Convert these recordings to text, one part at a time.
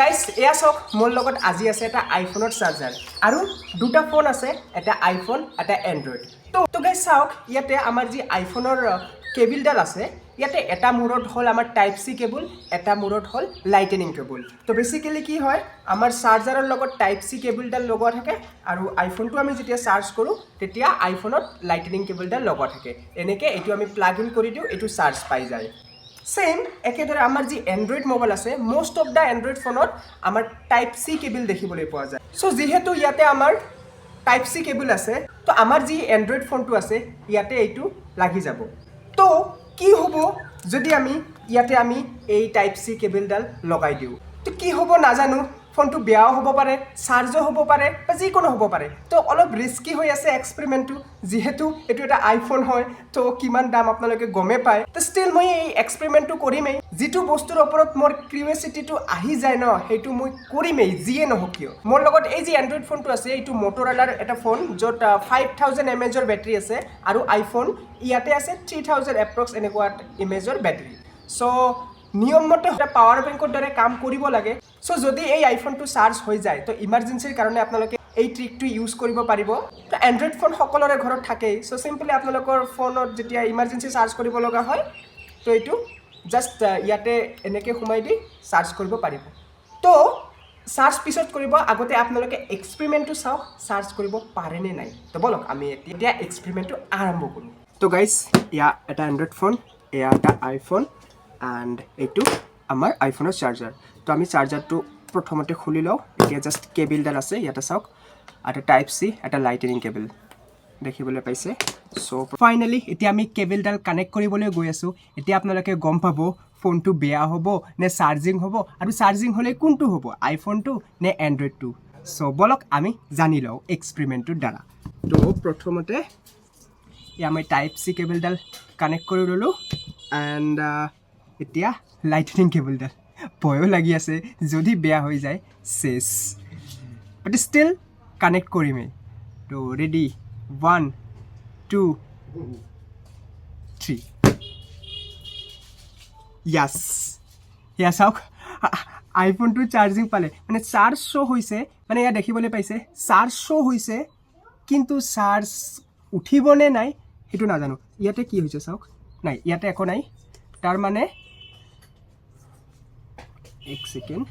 গাইছ এয়া চাওক, মোৰ লগত আজি আছে এটা আইফোনৰ চাৰ্জাৰ আৰু দুটা ফোন আছে, এটা আইফোন এটা এণ্ড্ৰইড তো তো গাইছ চাওক, ইয়াতে আমাৰ যি আইফোনৰ কেবিলডাল আছে, ইয়াতে এটা মূৰত হ'ল আমাৰ টাইপ চি কেবল, এটা মূৰত হ'ল লাইটেনিং কেবল। তো বেচিকেলি কি হয়, আমাৰ চাৰ্জাৰৰ লগত টাইপ চি কেবলডাল লগোৱা থাকে আৰু আইফোনটো আমি যেতিয়া চাৰ্জ কৰোঁ, তেতিয়া আইফোনত লাইটেনিং কেবলডাল লগোৱা থাকে। এনেকৈ এইটো আমি প্লাগ ইন কৰি দিওঁ, এইটো চাৰ্জ পাই যায়। ছেইম একেদৰে আমাৰ যি এণ্ড্ৰইড মোবাইল আছে মষ্ট অফ দ্য এণ্ড্ৰইড ফোনত আমাৰ টাইপ চি কেবল দেখিবলৈ পোৱা যায়। চ' যিহেতু ইয়াতে আমাৰ টাইপ চি কেবল আছে, তো আমাৰ যি এণ্ড্ৰইড ফোনটো আছে, ইয়াতে এইটো লাগি যাব। তো, কি হ'ব যদি আমি, ইয়াতে আমি এই টাইপ চি কেবলডাল লগাই দিওঁ? তো কি হ'ব নাজানো? ফোনটো বেয়াও হ'ব পাৰে, চাৰ্জো হ'ব পাৰে বা যিকোনো হ'ব পাৰে। তো অলপ ৰিস্কি হৈ আছে এক্সপেৰিমেণ্টটো যিহেতু এইটো এটা আইফোন হয়, তো কিমান দাম আপোনালোকে গমেই পায়। তো ষ্টিল মই এই এক্সপেৰিমেণ্টটো কৰিমেই। যিটো বস্তুৰ ওপৰত মোৰ কিউৰিয়চিটিটো আহি যায় ন, সেইটো মই কৰিমেই, যিয়ে নহওক কিয়। মোৰ লগত এই যি এণ্ড্ৰইড ফোনটো আছে, এইটো মটৰৱালাৰ এটা ফোন য'ত ফাইভ থাউজেণ্ড এম এজৰ বেটেৰী আছে, আৰু আইফোন ইয়াতে আছে থ্ৰী থাউজেণ্ড এপ্ৰক্স এনেকুৱা ইমেজৰ বেটেৰী চ' নিয়মমতে পাৱাৰ বেংকৰ দৰে কাম কৰিব লাগে। চ' যদি এই আইফোনটো চাৰ্জ হৈ যায়, তো ইমাৰ্জেঞ্চিৰ কাৰণে আপোনালোকে এই ট্ৰিকটো ইউজ কৰিব পাৰিব। এণ্ড্ৰইড ফোন সকলোৰে ঘৰত থাকেই। চ' চিম্পলি আপোনালোকৰ ফোনত যেতিয়া ইমাৰ্জেঞ্চি চাৰ্জ কৰিব লগা হয়, তো এইটো জাষ্ট ইয়াতে এনেকৈ সোমাই দি চাৰ্জ কৰিব পাৰিব। তো চাৰ্জ পিছত কৰিব, আগতে আপোনালোকে এক্সপেৰিমেণ্টটো চাওক চাৰ্জ কৰিব পাৰেনে নাই। তো বলক, আমি এতিয়া এক্সপেৰিমেণ্টটো আৰম্ভ কৰোঁ। তো গাইজ এয়া এটা এণ্ড্ৰইড ফোন এয়া এটা আইফোন এণ্ড এইটো আমাৰ আইফোনৰ চাৰ্জাৰ তো আমি চাৰ্জাৰটো প্ৰথমতে খুলি লওঁ। এতিয়া জাষ্ট কেবিলডাল আছে, ইয়াতে চাওক। এটা টাইপ চি এটা লাইটেনিং কেবল দেখিবলৈ পাইছে? চ' ফাইনেলি এতিয়া আমি কেবলডাল কানেক্ট কৰিবলৈ গৈ আছোঁ। এতিয়া আপোনালোকে গম পাব ফোনটো বেয়া হ'ব নে চাৰ্জিং হ'ব। আৰু চাৰ্জিং হ'লে কোনটো হ'ব আইফোনটো নে এণ্ড্ৰইডটো চ' বলক আমি জানি লওঁ এক্সপেৰিমেণ্টটোৰ দ্বাৰা। তো, প্ৰথমতে মই টাইপ চি কেবলডাল কানেক্ট কৰি ল'লোঁ। এণ্ড এতিয়া লাইটনিং কেবলডাল ভয়ো লাগি আছে, যদি বেয়া হৈ যায় চেছ বাট ষ্টিল কানেক্ট কৰিমেই তো ready one two three yes এয়া চাওক আইফোনটো চাৰ্জিং পালে। মানে চাৰ্জ শ্ব' হৈছে মানে এয়া দেখিবলৈ পাইছে চাৰ্জ শ্ব' হৈছে, কিন্তু চাৰ্জ উঠিবনে নাই, সেইটো নাজানো। ইয়াতে কি হৈছে চাওক? নাই, ইয়াতে একো নাই। তাৰ মানে এক ছেকেণ্ড।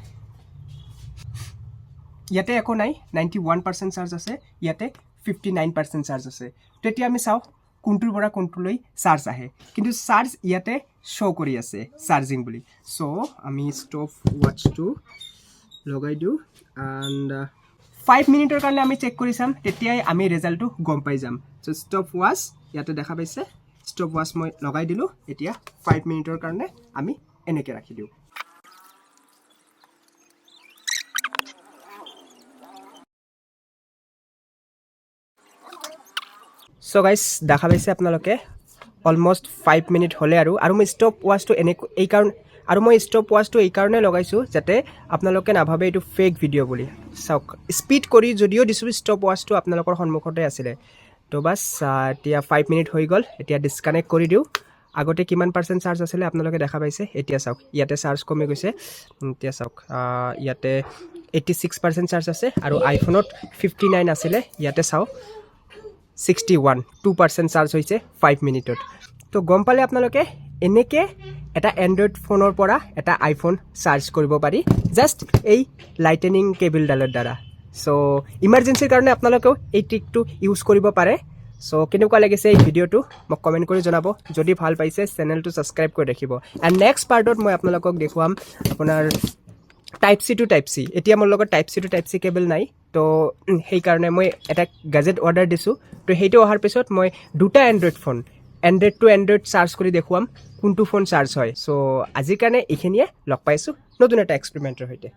ইয়াতে একো নাই নাইণ্টি ওৱান পাৰ্চেণ্ট চাৰ্জ আছে, ইয়াতে ফিফটি নাইন পাৰ্চেণ্ট চাৰ্জ আছে। তেতিয়া আমি চাওঁ কোনটোৰ পৰা কোনটোলৈ চাৰ্জ আহে। কিন্তু চাৰ্জ ইয়াতে শ্ব' কৰি আছে চাৰ্জিং বুলি। চ' আমি ষ্টভ ৱাটছটো লগাই দিওঁ এণ্ড ফাইভ মিনিটৰ কাৰণে আমি চেক কৰি চাম, তেতিয়াই আমি ৰিজাল্টটো গম পাই যাম। চ' ষ্টভ ৱাছ ইয়াতে দেখা পাইছে। ষ্টভ ৱাছ মই লগাই দিলোঁ, এতিয়া ফাইভ মিনিটৰ কাৰণে আমি এনেকৈ ৰাখি দিওঁ। চ' গাইজ দেখা পাইছে আপোনালোকে অলমষ্ট ফাইভ মিনিট হ'লে আৰু আৰু মই ষ্টপ ৱাচটো এনেকৈ এই কাৰণ, আৰু মই ষ্টপ ৱাচটো এইকাৰণে লগাইছোঁ যাতে আপোনালোকে নাভাবে এইটো ফেক ভিডিঅ' বুলি। চাওক স্পীড কৰি যদিও দিছোঁ ষ্টপ ৱাচটো আপোনালোকৰ সন্মুখতে আছিলে। তো বাছ এতিয়া ফাইভ মিনিট হৈ গ'ল, এতিয়া ডিছকানেক্ট কৰি দিওঁ। আগতে কিমান পাৰ্চেণ্ট চাৰ্জ আছিলে আপোনালোকে দেখা পাইছে? এতিয়া চাওক, ইয়াতে চাৰ্জ কমি গৈছে। এতিয়া চাওক ইয়াতে এইটি ছিক্স পাৰ্চেণ্ট চাৰ্জ আছে আৰু আইফোনত ফিফটি নাইন আছিলে, ইয়াতে চাওক। Sixty one two percent charge হৈছে ফাইভ মিনিটত তো গম পালে আপোনালোকে এনেকৈ এটা এণ্ড্ৰইড ফোনৰ পৰা এটা আইফোন চাৰ্জ কৰিব পাৰি জাষ্ট এই লাইটেনিং কেবলডালৰ দ্বাৰা। চ' ইমাৰ্জেঞ্চিৰ কাৰণে আপোনালোকেও এই ট্ৰিকটো ইউজ কৰিব পাৰে। চ' কেনেকুৱা লাগিছে এই ভিডিঅ'টো মোক কমেণ্ট কৰি জনাব। যদি ভালো পাইছে চেনেলটো ছাবস্ক্ৰাইব কৰি ৰাখিব। এণ্ড নেক্সট পাৰ্টত মই আপোনালোকক দেখুৱাম আপোনাৰ type C to type C এতিয়া মোৰ লগত type C to type C cable নাই। তো সেইকাৰণে মই এটা গেজেট অৰ্ডাৰ দিছোঁ। তো সেইটো অহাৰ পিছত মই দুটা android phone android to android charge কৰি দেখুৱাম, কোনটো ফোন চাৰ্জ হয়। চ' আজিৰ কাৰণে এইখিনিয়ে লগ পাইছোঁ। নতুন এটা এক্সপেৰিমেণ্টৰ সৈতে।